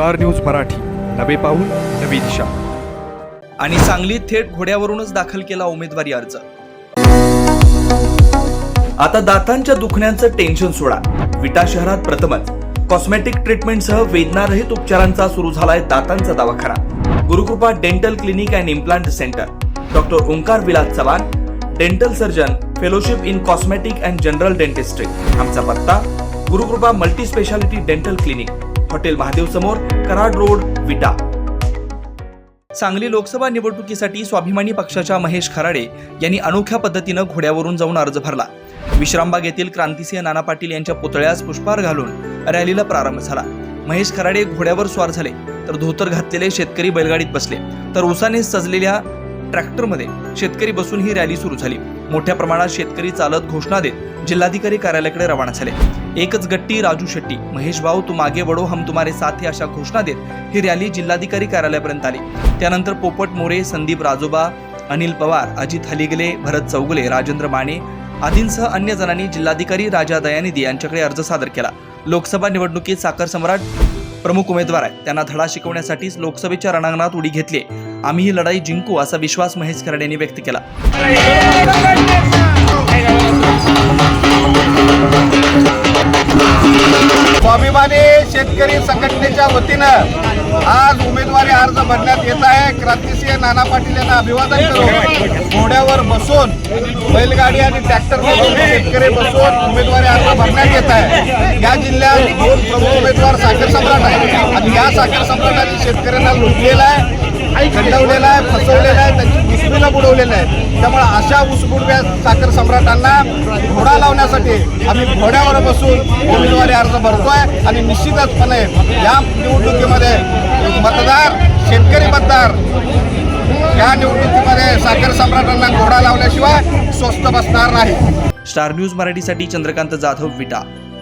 Star news Marathi. नवे पाऊल नवी दिशा. आणि सांगलीत थेट घोड्यावरूनच दाखल केला उमेदवारी अर्ज. आता दातांच्या दुखण्याचं टेन्शन सोडा. विटा शहरात प्रथमच. कॉस्मेटिक ट्रीटमेंटसह वेदनारहित उपचारांचा सुरू झालाय दातांचा दवाखाना. Gurukrupa dental clinic and implant centre doctor Omkar Vilas Chavan dental surgeon fellowship in cosmetic and general dentistry आमचा पत्ता Gurukrupa multi speciality dental clinic hotel Mahadev समोर कराड रोड विटा. सांगली लोकसभा निवडणुकीसाठी स्वाभिमानी पक्षाच्या महेश खराडे यांनी अनोख्या पद्धतीनं घोड्यावरून जाऊन अर्ज भरला. विश्रामबाग येथील क्रांतिसिंह नाना पाटील यांच्या पुतळ्यास पुष्पहार घालून रॅलीला प्रारंभ झाला. महेश खराडे घोड्यावर स्वार झाले तर धोतर घातलेले शेतकरी बैलगाडीत बसले. तर उसाने सजलेल्या ट्रॅक्टरमध्ये शेतकरी बसून ही रॅली सुरू झाली. मोठ्या प्रमाणात शेतकरी चालत घोषणा देत जिल्हाधिकारी कार्यालयाकडे रवाना झाले. एकच गट्टी राजू शेट्टी. महेश भाऊ तू मागे वडो हम तुम्हारे साथ हे अशा घोषणा देत ही रॅली जिल्हाधिकारी कार्यालयापर्यंत आली. त्यानंतर पोपट मोरे संदीप राजोबा अनिल पवार अजित हलिगले भरत चौगुले राजेंद्र माने आदींसह अन्य जणांनी जिल्हाधिकारी राजा दयानिधी यांच्याकडे अर्ज सादर केला. लोकसभा निवडणुकीत साखर सम्राट प्रमुख उमेदवार आहेत. त्यांना धडा शिकवण्यासाठीच लोकसभेच्या रणांगणात उडी घेतली आम्ही ही लढाई जिंकू असा विश्वास महेश खराडे यांनी व्यक्त केला. स्वाभिमानी शेतकरी संघटनेच्या वतीनं आज उमेदवारी अर्ज भरण्यात येत आहे. क्रांतिसिंह नाना पाटील यांना अभिवादन करून घोड्यावर बसून बैलगाडी आणि ट्रॅक्टर बसून शेतकरी बसून उमेदवारी अर्ज भरण्यात येत आहे. या साखर सम्राट आहे. आणि या साखर सम्राटांनी शेतकऱ्यांना लुटलेला आहे खंडवलेला आहे फसवलेला आहे त्यांची घुसबीला बुडवलेलं आहे. त्यामुळे अशा उसबुडव्या साखर सम्राटांना घोडा लावण्यासाठी आम्ही घोड्यावर बसून उमेदवारी अर्ज भरतोय. आणि निश्चितचपणे या निवडणुकीमध्ये मतदार शेतकरी मतदार या निवडणुकीमध्ये साखर सम्राटांना घोडा लावल्याशिवाय स्वस्त बसणार नाही. स्टार न्यूज मराठीसाठी चंद्रकांत जाधव विटा.